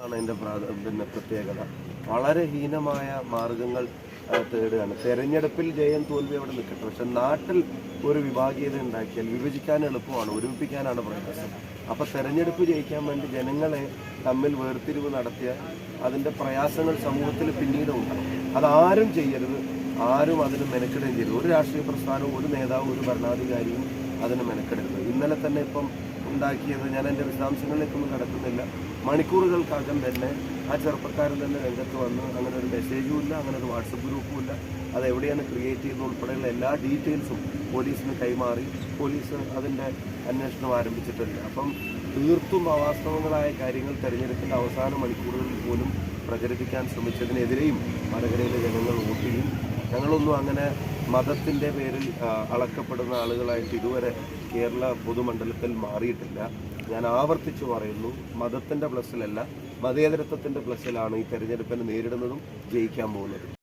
ആണ് പ്രാധ- പിന്നെ പ്രത്യേകത. വളരെ ഹീനമായ മാർഗങ്ങൾ തേടുകയാണ്. തെരഞ്ഞെടുപ്പിൽ ജയം തോൽവി അവിടെ നിൽക്കട്ടെ. പക്ഷെ നാട്ടിൽ ഒരു വിഭാഗീയത ഉണ്ടാക്കിയാൽ വിഭജിക്കാൻ എളുപ്പമാണ് ഒരുമിപ്പിക്കാനാണ് പ്രയാസം. അപ്പോൾ തെരഞ്ഞെടുപ്പ് ജയിക്കാൻ വേണ്ടി ജനങ്ങളെ തമ്മിൽ വേർതിരിവ് നടത്തിയ അതിന്റെ പ്രയാസങ്ങൾ സമൂഹത്തിൽ പിന്നീട് ഉണ്ടാകും. അതാരും ചെയ്യരുത്. ആരും അതിന് മെനക്കെടുകയും ചെയ്യരുത്. ഒരു രാഷ്ട്രീയ പ്രസ്ഥാനവും ഒരു നേതാവും ഒരു ഭരണാധികാരിയും അതിന് മെനക്കെടരുത്. ഇന്നലെ തന്നെ ഇപ്പം ഉണ്ടാക്കിയത് ഞാൻ എന്റെ വിശദാംശങ്ങളിലേക്കൊന്നും കടക്കുന്നില്ല. മണിക്കൂറുകൾക്കകം തന്നെ ആ ചെറുപ്പക്കാരൻ തന്നെ രംഗത്ത് വന്ന് അങ്ങനെ ഒരു മെസ്സേജും ഇല്ല അങ്ങനെ ഒരു വാട്സപ്പ് ഗ്രൂപ്പും ഇല്ല. അത് എവിടെയാണ് ക്രിയേറ്റ് ചെയ്യുന്നത് ഉൾപ്പെടെയുള്ള എല്ലാ ഡീറ്റെയിൽസും പോലീസിന് കൈമാറി. പോലീസ് അതിന്റെ അന്വേഷണം ആരംഭിച്ചിട്ടില്ല അപ്പം തീർത്തും അവാസ്തവങ്ങളായ കാര്യങ്ങൾ തെരഞ്ഞെടുപ്പിന്റെ അവസാന മണിക്കൂറുകളിൽ പോലും പ്രചരിപ്പിക്കാൻ ശ്രമിച്ചതിനെതിരെയും വടകരയിലെ ജനങ്ങൾ വോട്ട് ചെയ്യും. ഞങ്ങളൊന്നും അങ്ങനെ മതത്തിന്റെ പേരിൽ അളക്കപ്പെടുന്ന ആളുകളായിട്ട് ഇതുവരെ കേരള പൊതുമണ്ഡലത്തിൽ മാറിയിട്ടില്ല. ഞാൻ ആവർത്തിച്ചു പറയുന്നു മതത്തിന്റെ പ്ലസ്സിലല്ല മതേതരത്വത്തിന്റെ പ്ലസ്സിലാണ് ഈ തെരഞ്ഞെടുപ്പിനെ നേരിടുന്നതും ജയിക്കാൻ പോകുന്നതും.